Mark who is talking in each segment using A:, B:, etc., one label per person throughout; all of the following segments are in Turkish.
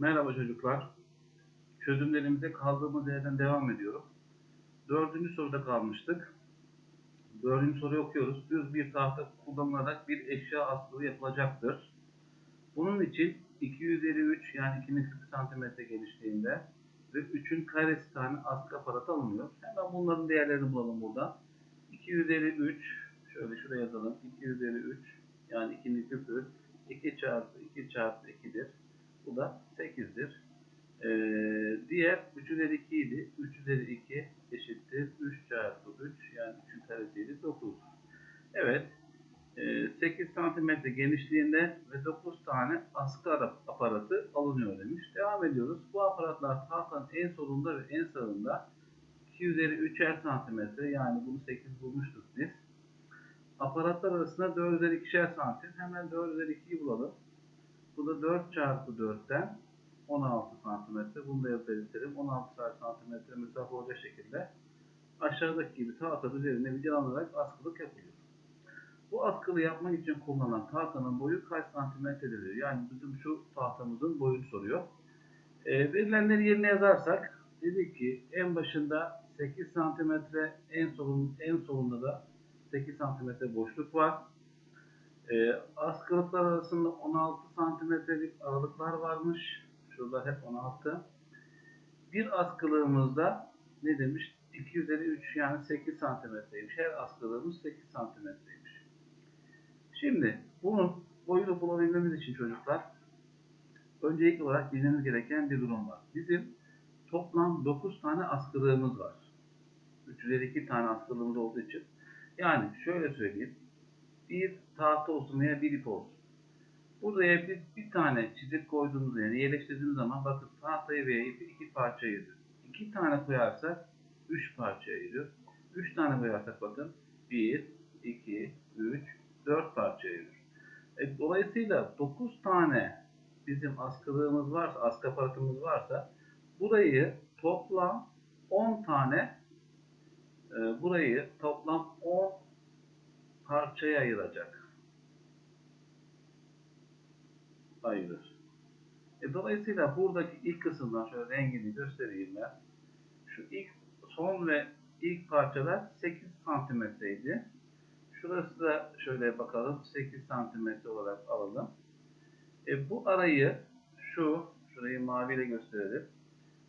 A: Merhaba çocuklar. Çözümlerimize kaldığımız yerden devam ediyorum. Dördüncü soruda kalmıştık. Dördüncü soruyu okuyoruz. Düz bir tahta kullanılarak bir eşya askılı yapılacaktır. Bunun için 2 üzeri 3 yani 2'nin 40 santimetre genişliğinde ve 3'ün karesi tane askı aparatı alınıyor. Hemen bunların değerlerini bulalım burada. 2 üzeri 3 şöyle şuraya yazalım. 2 üzeri 3 yani 2'nin küpü 2 çarpı 2 çarpı 2'dir. Bu da 8'dir. Ee, diğer 3 üzeri 2 idi. 3 üzeri 2 eşittir. 3 çarpı 3 yani 3'ün karesiydi 9. Evet. e, 8 santimetre genişliğinde ve 9 tane askı ara- aparatı alınıyor demiş. Devam ediyoruz. Bu aparatlar tahtanın en solunda ve en sağında 2 üzeri 3'er santimetre yani bunu 8 bulmuştuk biz. Aparatlar arasında 4 üzeri 2'şer santim. Hemen 4 üzeri 2'yi bulalım. Bu da 4 çarpı 4'ten 16 santimetre. Bunu da belirtelim. 16 santimetre mesafe olacak şekilde aşağıdaki gibi tahta üzerine vidalanarak askılık yapılıyor. Bu askılı yapmak için kullanılan tahtanın boyu kaç santimetredir? Yani bizim şu tahtamızın boyunu soruyor. E, verilenleri yerine yazarsak dedik ki en başında 8 santimetre en solun en solunda da 8 santimetre boşluk var. E, askılıklar arasında 16 santimetrelik aralıklar varmış. Şurada hep 16. Bir askılığımızda ne demiş? 2 üzeri 3 yani 8 santimetreymiş. Her askılığımız 8 santimetreymiş. Şimdi bunun boyunu bulabilmemiz için çocuklar öncelikli olarak bilmemiz gereken bir durum var. Bizim toplam 9 tane askılığımız var. 3 üzeri 2 tane askılığımız olduğu için. Yani şöyle söyleyeyim. Bir tahta olsun veya bir ip olsun. Buraya biz bir tane çizik koyduğumuz yani yerleştirdiğimiz zaman bakın tahtayı veya ipi iki parça ayırıyor. İki tane koyarsak üç parça ayırıyor. Üç tane koyarsak bakın bir, iki, üç, dört parça ayırıyor. E, dolayısıyla dokuz tane bizim askılığımız varsa, askı aparatımız varsa burayı toplam 10 tane e, burayı toplam 10 parçaya ayıracak. Ayırır. E, dolayısıyla buradaki ilk kısımdan şöyle rengini göstereyim ben. Şu ilk son ve ilk parçalar 8 santimetreydi. Şurası da şöyle bakalım 8 santimetre olarak alalım. E, bu arayı şu şurayı maviyle gösterelim.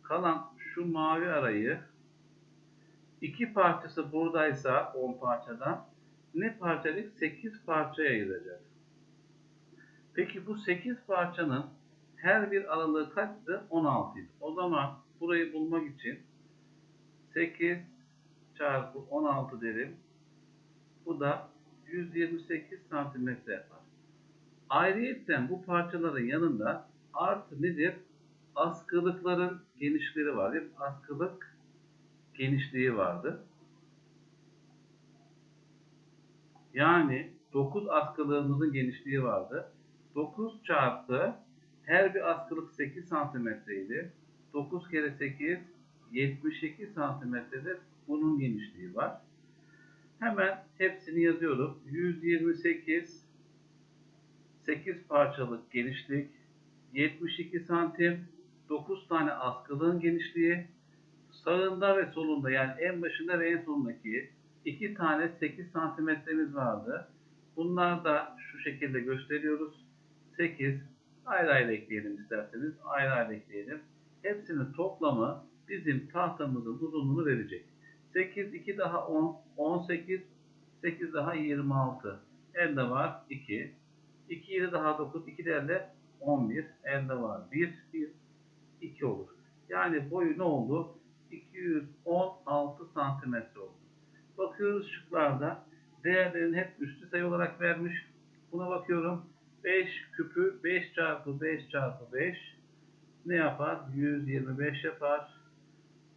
A: Kalan şu mavi arayı iki parçası buradaysa 10 parçadan ne parçalık 8 parçaya ayıracak. Peki bu 8 parçanın her bir aralığı kaçtı? 16 idi. O zaman burayı bulmak için 8 çarpı 16 derim. Bu da 128 santimetre yapar. Ayrıyeten bu parçaların yanında artı nedir? Askılıkların genişleri vardır. Askılık genişliği vardır. Yani 9 askılığımızın genişliği vardı. 9 çarpı her bir askılık 8 santimetreydi. 9 kere 8 72 santimetredir. Bunun genişliği var. Hemen hepsini yazıyorum. 128 8 parçalık genişlik 72 santim 9 tane askılığın genişliği sağında ve solunda yani en başında ve en sonundaki iki tane 8 santimetremiz vardı. Bunlar da şu şekilde gösteriyoruz. 8 ayrı ayrı ekleyelim isterseniz. Ayrı ayrı ekleyelim. Hepsinin toplamı bizim tahtamızın uzunluğunu verecek. 8, 2 daha 10, 18, 8 daha 26. Elde var 2. 2 7 daha 9, 2 de elde 11. Elde var 1, 1, 2 olur. Yani boyu ne oldu? 216 santimetre oldu. Bakıyoruz şıklarda değerlerin hep üstü sayı olarak vermiş. Buna bakıyorum. 5 küpü 5 çarpı 5 çarpı 5 ne yapar? 125 yapar.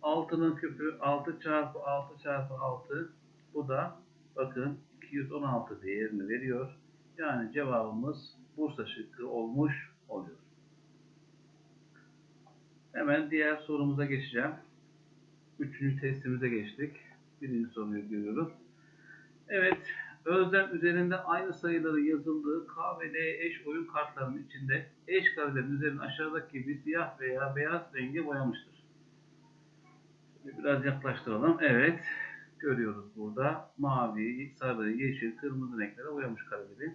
A: 6'nın küpü 6 çarpı 6 çarpı 6 bu da bakın 216 değerini veriyor. Yani cevabımız Bursa şıkkı olmuş oluyor. Hemen diğer sorumuza geçeceğim. Üçüncü testimize geçtik. Birinci soruyu görüyoruz. Evet, Özlem üzerinde aynı sayıların yazıldığı K ve L eş oyun kartlarının içinde eş karelerin üzerine aşağıdaki gibi siyah veya beyaz renge boyamıştır. Şimdi biraz yaklaştıralım. Evet. Görüyoruz burada mavi, sarı, yeşil, kırmızı renklere boyamış kareleri.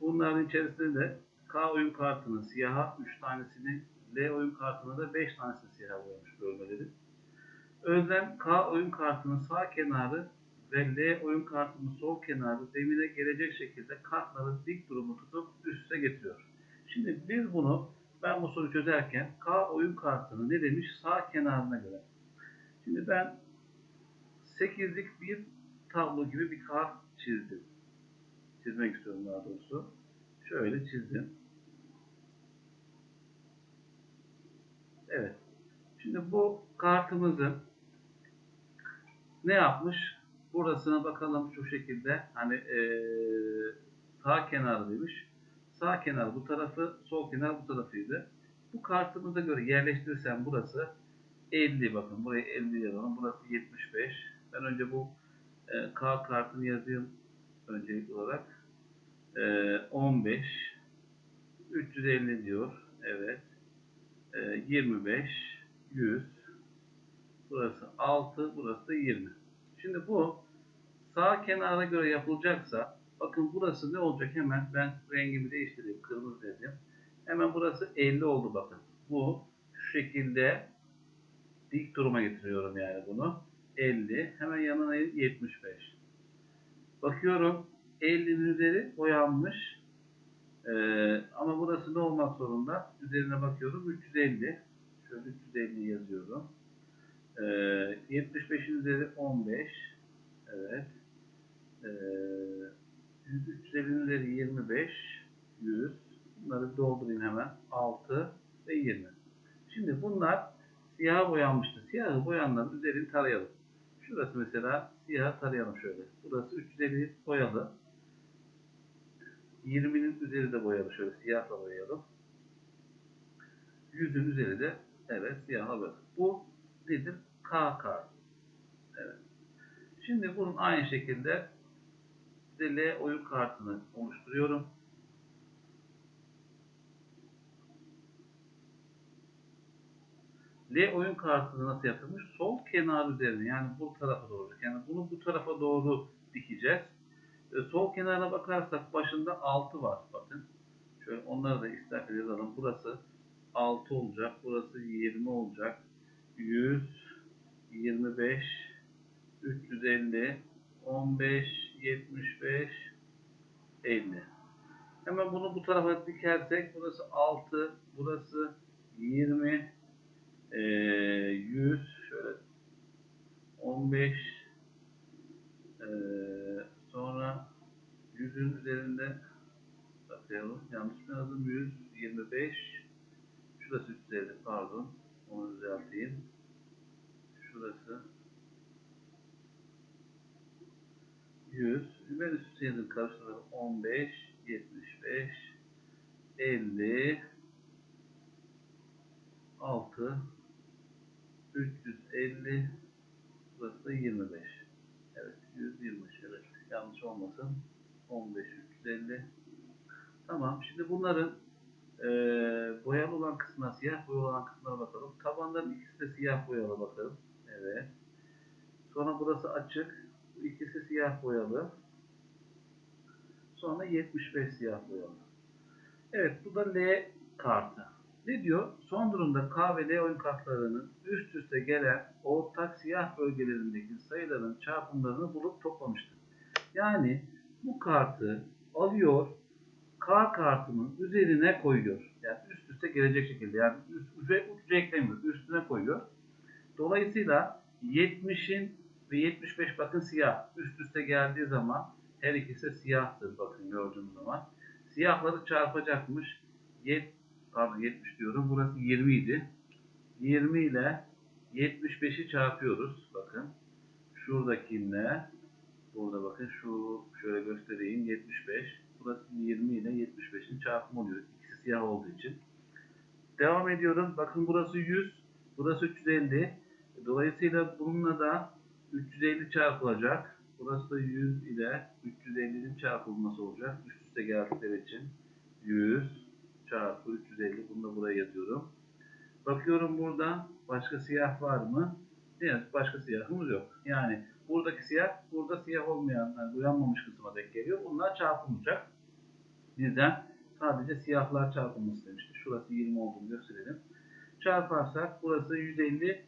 A: Bunların içerisinde de K oyun kartının siyaha 3 tanesini, L oyun kartına da 5 tanesini siyaha boyamış bölmeleri. Özlem K oyun kartının sağ kenarı ve L oyun kartının sol kenarı zemine gelecek şekilde kartları dik durumu tutup üste getiriyor. Şimdi biz bunu ben bu soruyu çözerken K oyun kartını ne demiş? Sağ kenarına göre. Şimdi ben 8'lik bir tablo gibi bir kart çizdim. Çizmek istiyorum daha doğrusu. Şöyle çizdim. Evet. Şimdi bu kartımızın ne yapmış? Burasına bakalım şu şekilde. Hani ee, sağ kenardaymış. Sağ kenar bu tarafı, sol kenar bu tarafıydı. Bu kartımıza göre yerleştirirsem burası 50 bakın buraya 50 yazalım. Burası 75. Ben önce bu e, K kartını yazayım öncelikli olarak. E, 15 350 diyor. Evet. E, 25 100 Burası 6, burası da 20. Şimdi bu sağ kenara göre yapılacaksa bakın burası ne olacak hemen ben rengimi değiştireyim. Kırmızı dedim. Hemen burası 50 oldu bakın. Bu şu şekilde dik duruma getiriyorum yani bunu. 50. Hemen yanına 75. Bakıyorum 50'nin üzeri boyanmış. Ee, ama burası ne olmak zorunda? Üzerine bakıyorum 350. Şöyle 350 yazıyorum. Ee, 75'in üzeri 15. Evet. Ee, 350'nin üzeri 25. 100. Bunları doldurayım hemen. 6 ve 20. Şimdi bunlar siyah boyanmıştı. Siyahı boyanların üzerini tarayalım. Şurası mesela siyah tarayalım şöyle. Burası 350 boyalı. 20'nin üzeri de boyalı şöyle siyahla boyayalım. 100'ün üzeri de evet siyahla boyalı. Bu nedir? K kart. Evet. Şimdi bunun aynı şekilde size L oyun kartını oluşturuyorum. L oyun kartını nasıl yapılmış? Sol kenar üzerine yani bu tarafa doğru. Yani bunu bu tarafa doğru dikeceğiz. Sol kenarına bakarsak başında 6 var. Bakın. Şöyle onları da istersen yazalım. Burası 6 olacak. Burası 20 olacak. 100, 25, 350, 15, 75, 50. Hemen bunu bu tarafa dikersek burası 6, burası 20, e, 100, şöyle 15, e, sonra 100'ün üzerinde bakayalım. Yanlış mı yazdım? 100, 25, şurası 350 pardon. Onu düzelteyim. Şurası 100. Ben üst karşılarım. 15, 75, 50, 6, 350, burası da 25. Evet, 125. Evet, yanlış olmasın. 15, 350. Tamam, şimdi bunların e, boyalı olan kısmına, siyah boyalı olan kısmına bakalım. Tabanların ikisi de siyah boyalı bakalım. Evet. Sonra burası açık. İkisi siyah boyalı. Sonra 75 siyah boyalı. Evet, bu da L kartı. Ne diyor? Son durumda K ve L oyun kartlarının üst üste gelen ortak siyah bölgelerindeki sayıların çarpımlarını bulup toplamıştır. Yani bu kartı alıyor, K kartının üzerine koyuyor. Yani üst üste gelecek şekilde. Yani üst, üst, ucu eklemiyor. Üstüne koyuyor. Dolayısıyla 70'in ve 75 bakın siyah. Üst üste geldiği zaman her ikisi de siyahtır. Bakın gördüğünüz zaman. Siyahları çarpacakmış. Yet, pardon 70 diyorum. Burası 20 idi. 20 ile 75'i çarpıyoruz. Bakın. Şuradakinle burada bakın şu şöyle göstereyim 75. Burası 20 ile 75'in çarpımı oluyor. İkisi siyah olduğu için. Devam ediyorum. Bakın burası 100. Burası 350. Dolayısıyla bununla da 350 çarpılacak. Burası da 100 ile 350'nin çarpılması olacak. Üst üste geldikleri için 100 çarpı 350. Bunu da buraya yazıyorum. Bakıyorum burada başka siyah var mı? Evet, başka siyahımız yok. Yani buradaki siyah, burada siyah olmayan, yani uyanmamış kısma denk geliyor. Bunlar çarpılmayacak. Bizden sadece siyahlar çarpılması demişti. Şurası 20 olduğunu gösterelim. Çarparsak burası 150,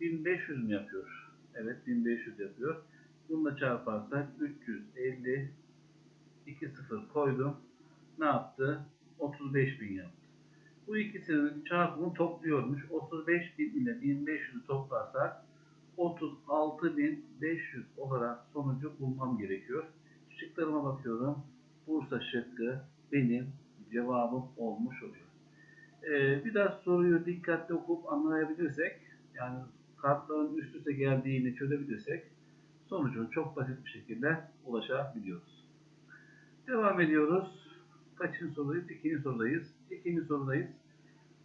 A: 1500 mü yapıyor? Evet 1500 yapıyor. Bunu da çarparsak 350, 2 sıfır koydum. Ne yaptı? 35.000 yaptı. Bu ikisinin çarpımını topluyormuş. 35.000 ile 1500'ü toplarsak 36.500 olarak sonucu bulmam gerekiyor. Şıklarıma bakıyorum. Bursa şıkkı benim cevabım olmuş oluyor. Ee, bir daha soruyu dikkatli okup anlayabilirsek, yani kartların üst üste geldiğini çözebilirsek sonucuna çok basit bir şekilde ulaşabiliyoruz. Devam ediyoruz. Kaçıncı sorudayız? İkinci sorudayız. İkinci sorudayız.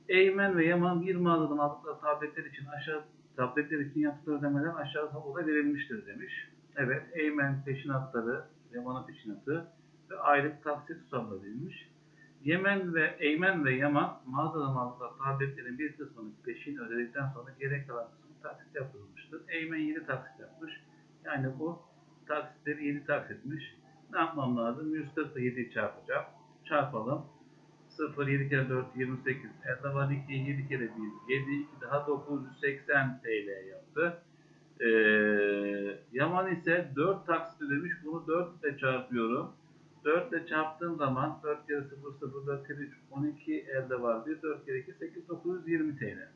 A: Eymen ve Yaman bir mağazadan aldıkları tabletler için aşağı tabletler için yaptıkları ödemeler aşağı tabloda verilmiştir demiş. Evet, Eymen peşinatları, Yaman'ın peşinatı ve aylık taksit tutarları verilmiş. Yemen ve Eymen ve Yaman mağazadan aldıkları tabletlerin bir kısmını peşin ödedikten sonra gerek kalan taksit yapılmıştır. Eymen 7 taksit yapmış. Yani bu taksitleri 7 taksitmiş. Ne yapmam lazım? 140 ile 7'yi çarpacağım. Çarpalım. 0, 7 kere 4, 28. Elde var 2, 7 kere 1, 7, 2 daha 980 TL yaptı. Ee, Yaman ise 4 taksit ödemiş. Bunu 4 ile çarpıyorum. 4 ile çarptığım zaman 4 kere 0, 0, 4 kere 3, 12 elde var. 1, 4 kere 2, 8, 920 TL.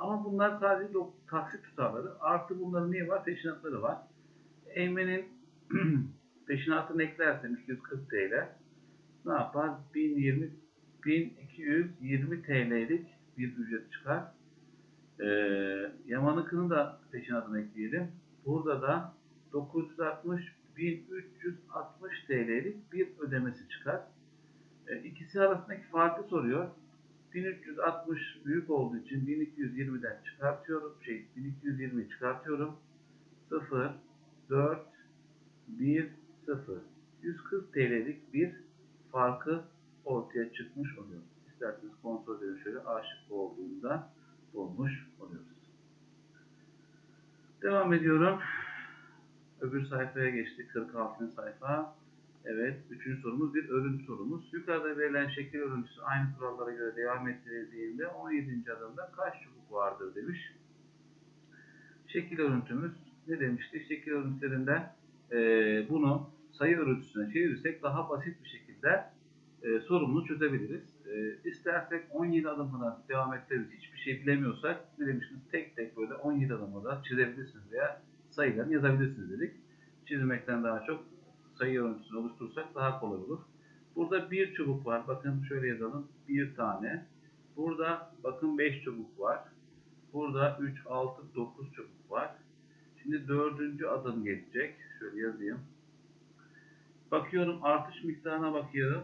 A: Ama bunlar sadece dok- taksit tutarları. Artı bunların niye var? Peşinatları var. Eymen'in peşinatını eklersem 240 TL ne yapar? 1020 1220 TL'lik bir ücret çıkar. Ee, Yaman'ınkını da peşinatını ekleyelim. Burada da 960 1360 TL'lik bir ödemesi çıkar. Ee, ikisi arasındaki farkı soruyor. 1360 büyük olduğu için 1220'den çıkartıyorum. Şey 1220'yi çıkartıyorum. 0 4 1 0 140 TL'lik bir farkı ortaya çıkmış oluyor. İsterseniz kontrol edelim şöyle A şıkkı olduğunda bulmuş oluyoruz. Devam ediyorum. Öbür sayfaya geçtik. 46. sayfa. Evet. Üçüncü sorumuz bir örüntü sorumuz. Yukarıda verilen şekil örüntüsü aynı kurallara göre devam ettirildiğinde 17. adımda kaç çubuk vardır demiş. Şekil örüntümüz ne demişti? Şekil örüntülerinden eee bunu sayı örüntüsüne çevirirsek daha basit bir şekilde e, sorununu çözebiliriz. E, istersek 17 adımına devam ettiririz. Hiçbir şey bilemiyorsak ne demiştiniz? Tek tek böyle 17 adımda çizebilirsiniz veya sayılarını yazabilirsiniz dedik. Çizmekten daha çok sayı örüntüsünü oluşturursak daha kolay olur. Burada bir çubuk var. Bakın şöyle yazalım. Bir tane. Burada bakın 5 çubuk var. Burada 3, 6, 9 çubuk var. Şimdi dördüncü adım gelecek. Şöyle yazayım. Bakıyorum artış miktarına bakıyorum.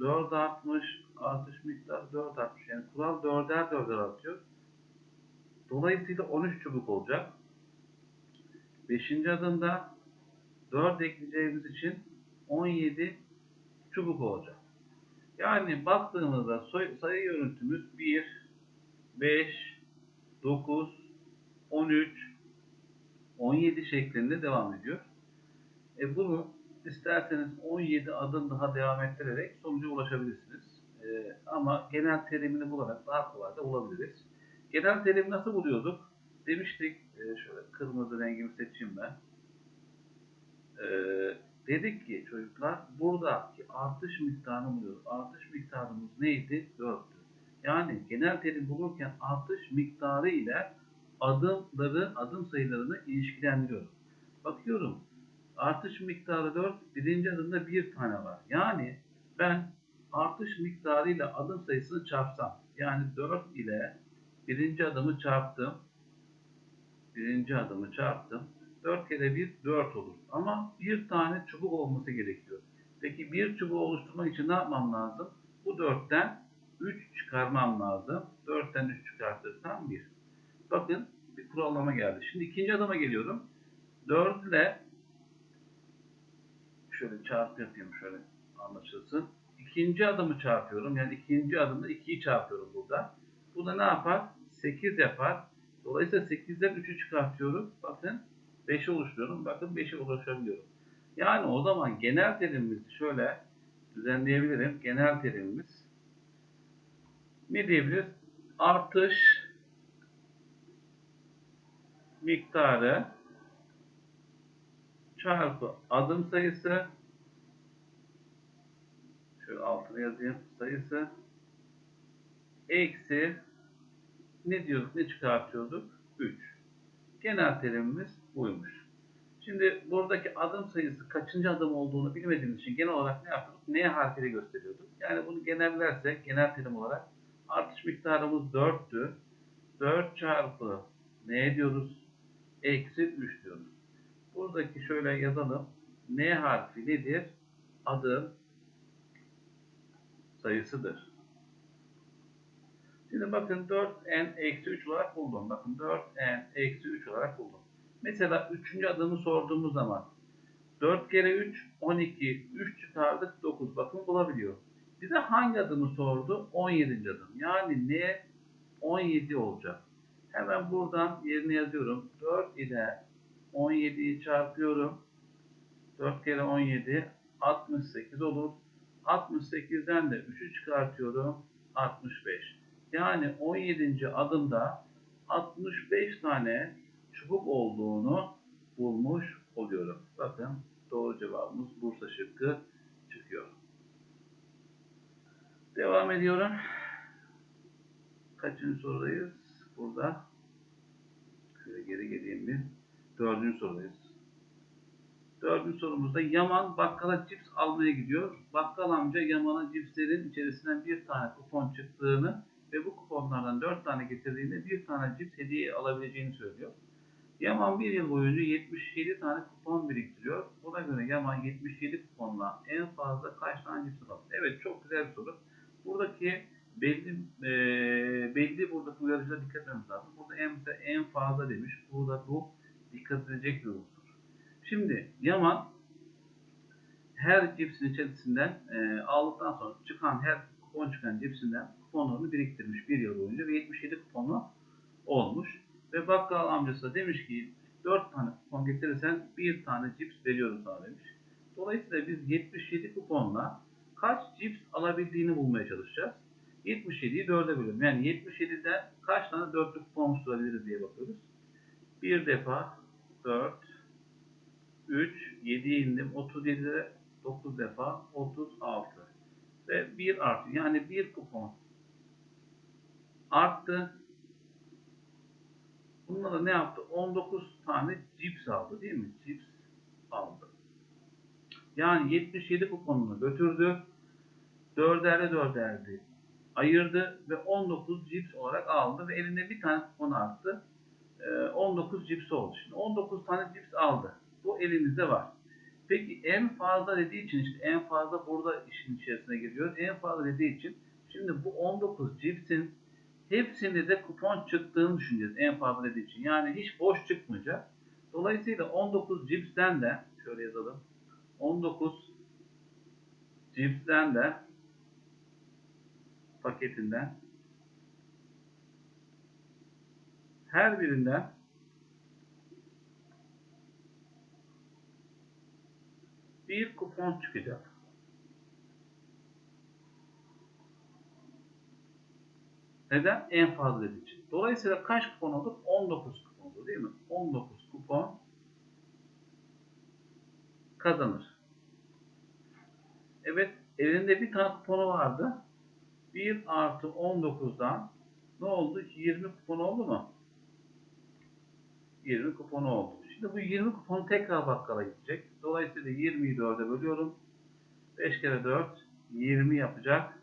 A: 4 artmış, artış miktarı 4 artmış. Yani kural 4'er 4'er artıyor. Dolayısıyla 13 çubuk olacak. 5. adımda 4 ekleyeceğimiz için 17 çubuk olacak. Yani baktığımızda sayı görüntümüz 1, 5, 9, 13, 17 şeklinde devam ediyor. E bunu isterseniz 17 adım daha devam ettirerek sonuca ulaşabilirsiniz. E, ama genel terimini bularak daha kolay da bulabiliriz. Genel terimi nasıl buluyorduk? Demiştik, e, şöyle kırmızı rengimi seçeyim ben. E, dedik ki çocuklar buradaki artış miktarını buluyoruz. Artış miktarımız neydi? 4'tü. Yani genel terim bulurken artış miktarı ile adımları, adım sayılarını ilişkilendiriyorum. Bakıyorum artış miktarı 4, birinci adımda bir tane var. Yani ben artış miktarıyla adım sayısını çarpsam, yani 4 ile birinci adımı çarptım, birinci adımı çarptım, 4 kere 1, 4 olur. Ama bir tane çubuk olması gerekiyor. Peki bir çubuğu oluşturmak için ne yapmam lazım? Bu 4'ten 3 çıkarmam lazım. 4'ten 3 çıkartırsam 1. Bakın bir kurallama geldi. Şimdi ikinci adıma geliyorum. 4 ile şöyle çarpı yapayım şöyle anlaşılsın. İkinci adımı çarpıyorum. Yani ikinci adımda 2'yi çarpıyorum burada. Bu da ne yapar? 8 yapar. Dolayısıyla 8'den 3'ü çıkartıyorum. Bakın 5'i oluşturuyorum. Bakın 5'e ulaşabiliyorum. Yani o zaman genel terimimizi şöyle düzenleyebilirim. Genel terimimiz ne diyebiliriz? Artış miktarı çarpı adım sayısı şöyle altına yazayım sayısı eksi ne diyorduk ne çıkartıyorduk 3 genel terimimiz buymuş şimdi buradaki adım sayısı kaçıncı adım olduğunu bilmediğimiz için genel olarak ne yapıyorduk? N harfiyle gösteriyorduk? Yani bunu genellersek genel terim olarak artış miktarımız 4'tü 4 çarpı ne diyoruz? Eksi 3 diyoruz. Buradaki şöyle yazalım. N harfi nedir? Adım sayısıdır. Şimdi bakın 4n eksi 3 olarak buldum. Bakın 4n eksi 3 olarak buldum. Mesela 3. adımı sorduğumuz zaman 4 kere 3 12 3 çıkardık 9 bakın bulabiliyor. Bize hangi adımı sordu? 17. adım. Yani ne 17 olacak. Hemen buradan yerine yazıyorum. 4 ile 17'yi çarpıyorum. 4 kere 17 68 olur. 68'den de 3'ü çıkartıyorum. 65. Yani 17. adımda 65 tane çubuk olduğunu bulmuş oluyorum. Bakın doğru cevabımız Bursa şıkkı çıkıyor. Devam ediyorum. Kaçıncı sorudayız? Burada. Şöyle geri geleyim bir. Dördüncü sorudayız. Dördüncü sorumuzda Yaman bakkala cips almaya gidiyor. Bakkal amca Yaman'a cipslerin içerisinden bir tane kupon çıktığını ve bu kuponlardan dört tane getirdiğinde bir tane cips hediye alabileceğini söylüyor. Yaman bir yıl boyunca 77 tane kupon biriktiriyor. Buna göre Yaman 77 kuponla en fazla kaç tane cips alır? Evet çok güzel bir soru. Buradaki belli e, belli buradaki uyarıcılara dikkat etmemiz lazım. Burada en, en fazla demiş. Burada bu dikkat edilecek bir unsur. Şimdi Yaman her cipsin içerisinden e, aldıktan sonra çıkan her kupon çıkan cipsinden kuponlarını biriktirmiş bir yıl boyunca ve 77 kuponlu olmuş. Ve bakkal amcası demiş ki 4 tane kupon getirirsen bir tane cips veriyorum sana demiş. Dolayısıyla biz 77 kuponla kaç cips alabildiğini bulmaya çalışacağız. 77'yi 4'e bölüyorum. Yani 77'de kaç tane dörtlü kupon oluşturabiliriz diye bakıyoruz. Bir defa 4, 3, 7'ye indim. 37'de 9 defa 36. Ve 1 artı. Yani 1 kupon arttı. Bununla da ne yaptı? 19 tane cips aldı değil mi? Cips aldı. Yani 77 kuponunu götürdü. Dörderli dörderli ayırdı ve 19 cips olarak aldı ve elinde bir tane kupon arttı. 19 cips oldu. Şimdi 19 tane cips aldı. Bu elimizde var. Peki en fazla dediği için işte en fazla burada işin içerisine giriyor. En fazla dediği için şimdi bu 19 cipsin hepsinde de kupon çıktığını düşüneceğiz en fazla dediği için. Yani hiç boş çıkmayacak. Dolayısıyla 19 cipsten de şöyle yazalım. 19 cipsten de paketinden her birinden bir kupon çıkacak. Neden? En fazla için. Dolayısıyla kaç kupon olur? 19 kupon olur değil mi? 19 kupon kazanır. Evet, elinde bir tane kuponu vardı. 1 artı 19'dan ne oldu? 20 kupon oldu mu? 20 kupon oldu. Şimdi bu 20 kupon tekrar bakkala gidecek. Dolayısıyla 20'yi 4'e bölüyorum. 5 kere 4 20 yapacak.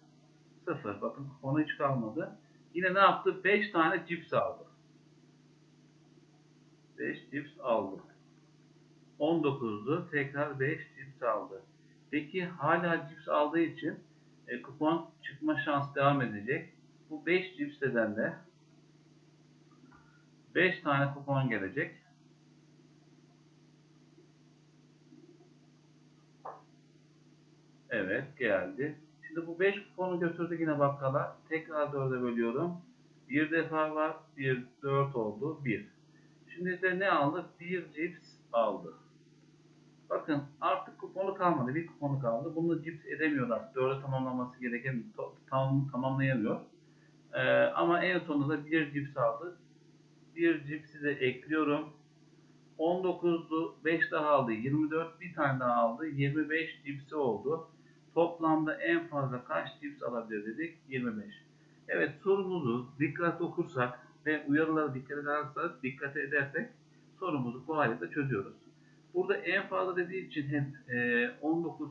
A: 0. Bakın kuponu hiç kalmadı. Yine ne yaptı? 5 tane cips aldı. 5 cips aldı. 19'du. Tekrar 5 cips aldı. Peki hala cips aldığı için e, kupon çıkma şansı devam edecek. Bu 5 cipseden de 5 tane kupon gelecek. Evet geldi. Şimdi bu 5 kuponu götürdük yine bakkala. Tekrar 4'e bölüyorum. Bir defa var. 1, 4 oldu. 1. Şimdi de ne aldı? Bir cips aldı. Bakın artık kuponu kalmadı. Bir kuponu kaldı. Bunu cips edemiyorlar. 4'e tamamlaması gereken tam, tamamlayamıyor. Ee, ama en sonunda da bir cips aldı. Bir cipsi de ekliyorum. 19'du. 5 daha aldı. 24. Bir tane daha aldı. 25 cipsi oldu. Toplamda en fazla kaç cips alabilir dedik? 25. Evet sorumuzu dikkat okursak ve uyarılara dikkat edersek, dikkat edersek sorumuzu kolaylıkla çözüyoruz. Burada en fazla dediği için hep e, 19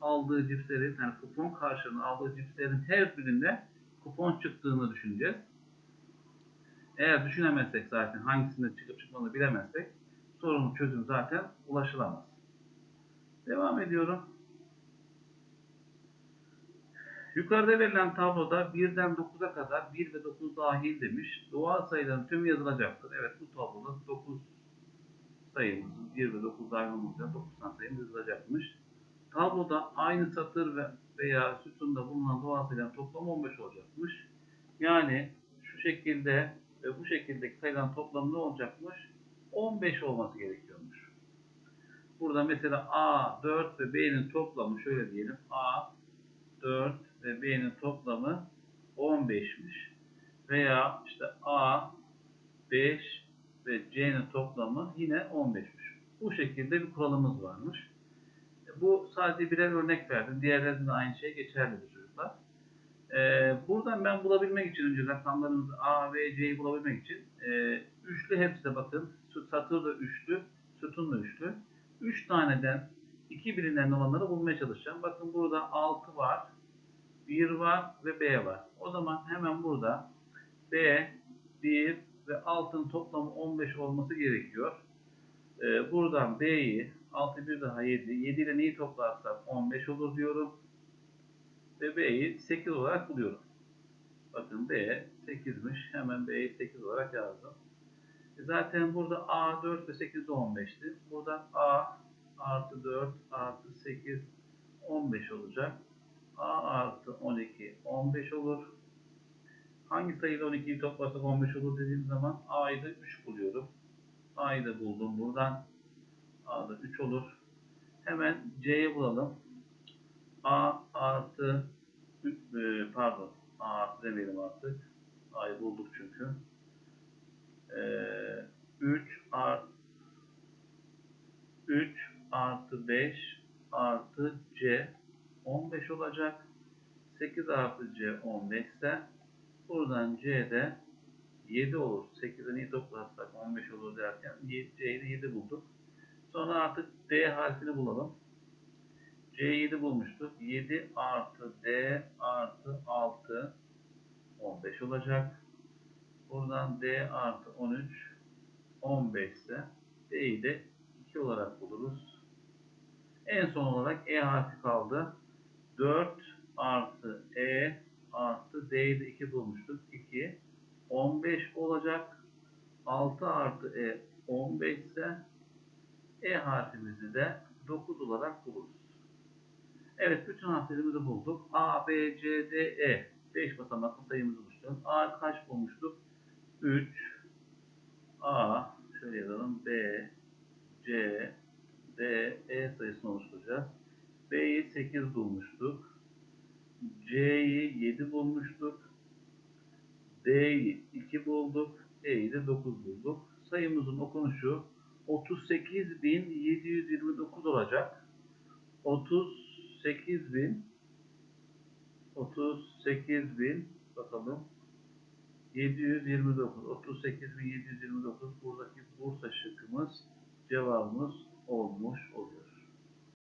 A: aldığı cipslerin yani kupon karşılığında aldığı cipslerin her birinde kupon çıktığını düşüneceğiz. Eğer düşünemezsek zaten hangisinde çıkıp çıkmadığını bilemezsek sorunun çözümü zaten ulaşılamaz. Devam ediyorum. Yukarıda verilen tabloda 1'den 9'a kadar 1 ve 9 dahil demiş. Doğal sayıların tümü yazılacaktır. Evet bu tabloda 9 sayımız 1 ve 9 dahil olmak üzere 9 tane sayımız yazılacakmış. Tabloda aynı satır ve veya sütunda bulunan doğal sayıların toplamı 15 olacakmış. Yani şu şekilde ve bu şekildeki sayıların toplamı ne olacakmış? 15 olması gerekiyormuş. Burada mesela A, 4 ve B'nin toplamı şöyle diyelim. A, 4 ve B'nin toplamı 15'miş. Veya işte A, 5 ve C'nin toplamı yine 15'miş. Bu şekilde bir kuralımız varmış. Bu sadece birer örnek verdim. Diğerlerinde de aynı şey geçerlidir çocuklar. Ee, buradan ben bulabilmek için önce rakamlarımızı A ve C'yi bulabilmek için e, üçlü hepsi de bakın. Satır da üçlü, sütun da üçlü. 3 taneden iki birinden olanları bulmaya çalışacağım. Bakın burada 6 var, 1 var ve B var. O zaman hemen burada B, 1 ve 6'nın toplamı 15 olması gerekiyor. Ee, buradan B'yi 6 bir daha 7. 7 ile neyi toplarsak 15 olur diyorum. Ve B'yi 8 olarak buluyorum. Bakın B 8'miş. Hemen B'yi 8 olarak yazdım. E Zaten burada A 4 ve 8 de 15'ti. Buradan A artı 4 artı 8 15 olacak. A artı 12 15 olur. Hangi sayıyla 12'yi toplarsak 15 olur dediğim zaman A'yı da 3 buluyorum. A'yı da buldum buradan. A'da 3 olur. Hemen C'yi bulalım. A artı e, pardon A artı demeyelim artık. A'yı bulduk çünkü. Ee, 3 artı 3 artı 5 artı C 15 olacak. 8 artı C 15 ise buradan C'de 7 olur. 8'e neyi toplarsak 15 olur derken C'yi de 7 bulduk. Sonra artık D harfini bulalım. C7 bulmuştuk. 7 artı D artı 6 15 olacak. Buradan D artı 13 15 ise D'yi de 2 olarak buluruz. En son olarak E harfi kaldı. 4 artı E artı D'yi de 2 bulmuştuk. 2 15 olacak. 6 artı E 15 ise E harfimizi de 9 olarak buluruz. Evet, bütün harflerimizi bulduk. A, B, C, D, E. 5 basamaklı sayımızı oluşturalım. A kaç bulmuştuk? 3. A, şöyle yazalım. B, C, D, E sayısını oluşturacağız. B'yi 8 bulmuştuk. C'yi 7 bulmuştuk. D'yi 2 bulduk. E'yi de 9 bulduk. Sayımızın okunuşu 38.729 olacak. 38.000 38.000 bakalım 729 38.729 buradaki Bursa şıkkımız cevabımız olmuş oluyor.